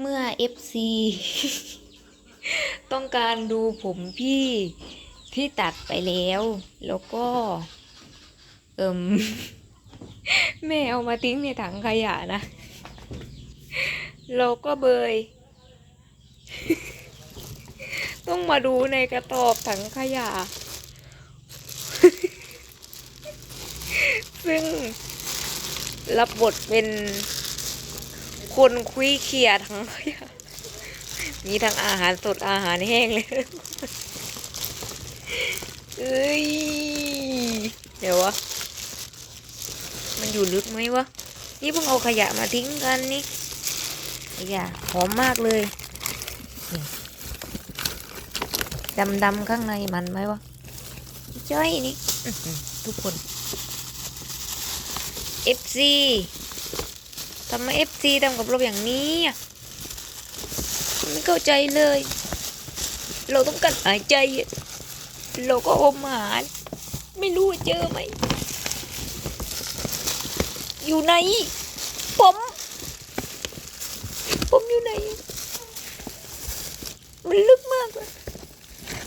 เมื่อ FC ต้องการดูผมพี่ที่ตัดไปแล้ว แล้วก็ เอิมแม่เอามาทิ้งในถังขยะนะเราก็เบย ต้องมาดูในกระตอบถังขยะ ซึ่งรับบทเป็น คนคุยเขียทั้งขยะมีทั้งอาหารสดอาหารแห้งเลยเอ้ย เดี๋ยววะ มันอยู่ลึกไหมวะ นี่เพิ่งเอาขยะมาทิ้งกันนี่ ขยะหอมมากเลยดำดำข้างในมันไหมวะจ้อยนี่ ทุกคน FC ทำไม FC ทำกับเราอย่างนี้ไม่เข้าใจเลย เราต้องการหายใจ เราก็อมอาหารไม่รู้ว่าเจอไหม อยู่ไหน ผม ผมอยู่ไหน มันลึกมากเลย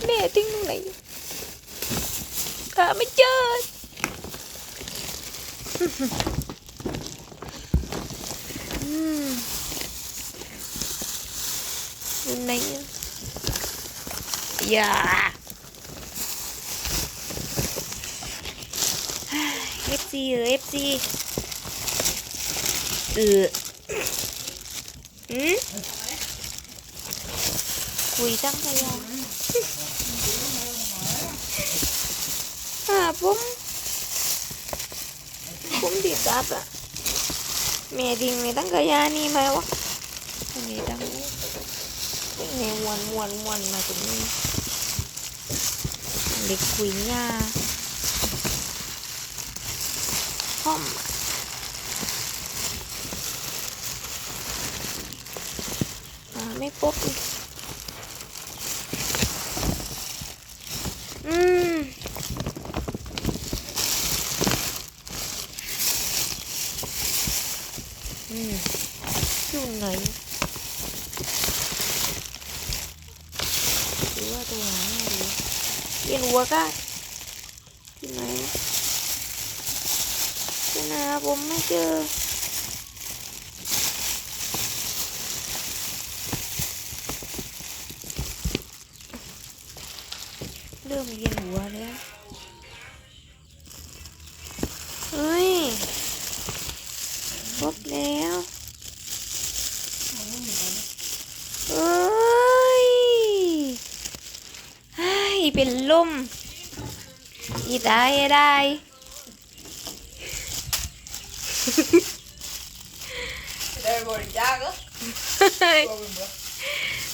แม่ทิ้งตรงไหนหาไม่เจอ อืมอยู่ไหนอะอย่าเอฟซีเออเอฟซีเอออืมคุยตั้งแต่ยังอ่าผมไมติดตับอะ แม่ดิ้งในตั้งกะยานี่ไหมวะอันนี้ตั้งนี้แม่วนวนวนมาตรงนี้เด็กคุยหญ้าห้อมอะอ่าไม่พบอีกอืม อยู่ไหนหรือว่าตัวไหนไม่รู้เรียนหัวก็ที่ไหนจะนาผมไม่เจอเริ่มเรียนหัวแล้วเฮ้ย ครบแล้วเอ้ยให้เป็นลมอีตายได้ได้บริจาคเหรอ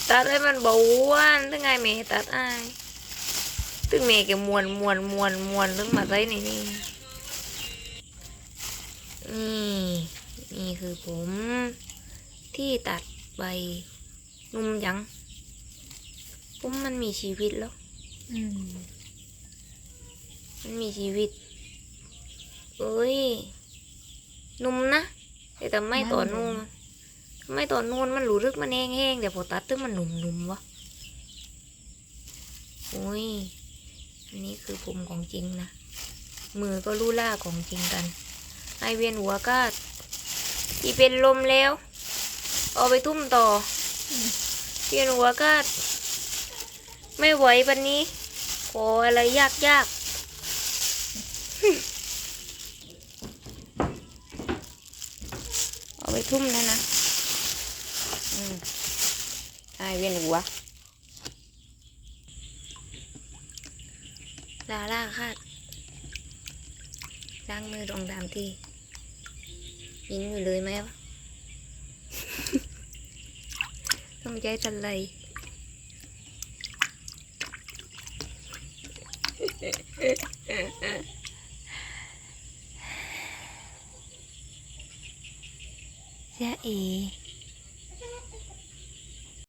ตัดให้มันเบาหวานตึงไงเมตัดไอ้ายตึงเมแกมวนมวนมวนมวนตึงมาใส่ในนี่นี่ นี่คือผมที่ตัดใบนุ่มยังผมมันมีชีวิตแล้วอืมมันมีชีวิต เอ้ย นุ่มนะแต่ทำไมต่อนูนทำไมต่อนูนมันหลูรึกมันแห้งๆแต่พอตัดตึ้งมันหนุ่มๆวะโอ้ยอันนี้คือผมของจริงนะ มือก็ลู่ล่าของจริงกันไอเวียนหัวก็ ที่เป็นลมแล้ว เอาไปทุ่มต่อเวียนหัวก็ ไม่ไหวปันนี้ ขออะไรยากยากเอาไปทุ่มแล้วนะอืมไอเวียนหัวลาล่าคาดล้างมือตรงตามที่ ยิงอยู่เลยไหม